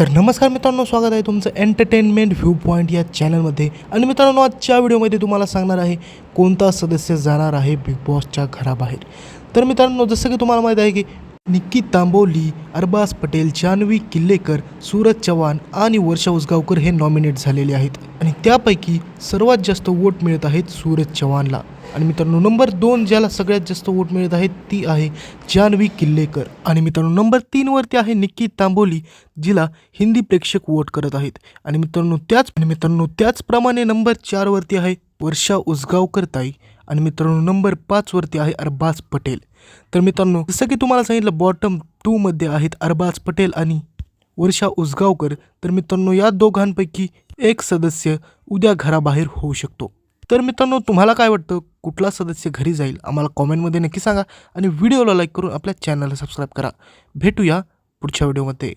तर नमस्कार मित्रांनो स्वागत आहे तुमचं एंटरटेनमेंट व्ह्यू पॉईंट या चॅनलमध्ये आणि मित्रांनो आजच्या व्हिडिओमध्ये तुम्हाला सांगणार आहे कोणता सदस्य जाणार आहे बिग बॉसच्या घराबाहेर. तर मित्रांनो जसं की तुम्हाला माहीत आहे की निक्की तांबोली अरबाज पटेल जान्हवी किल्लेकर सूरज चव्हाण आणि वर्षा उसगावकर हे नॉमिनेट झालेले आहेत. आणि त्यापैकी सर्वात जास्त वोट मिळत आहेत सूरज चव्हाणला. आणि मित्रांनो नंबर दोन ज्याला सगळ्यात जास्त वोट मिळत आहेत ती आहे जान्हवी किल्लेकर. आणि मित्रांनो नंबर तीनवरती आहे निक्की तांबोली जिला हिंदी प्रेक्षक वोट करत आहेत. आणि मित्रांनो त्याच आणि मित्रांनो त्याचप्रमाणे नंबर चारवरती आहे वर्षा उसगावकर ताई. आणि मित्रांनो नंबर पाचवरती आहे अरबाज पटेल. तर मित्रांनो जसं की तुम्हाला सांगितलं बॉटम टूमध्ये आहेत अरबाज पटेल आणि वर्षा उसगावकर. तर मित्रांनो या दोघांपैकी एक सदस्य उद्या घराबाहेर होऊ शकतो. तर मित्रांनो तुम्हाला काय वाटतं? कुठला सदस्य घरी जाईल? आम्हाला कॉमेंटमध्ये नक्की सांगा आणि व्हिडिओला लाईक करून आपल्या चॅनलला सबस्क्राईब करा. भेटूया पुढच्या व्हिडिओमध्ये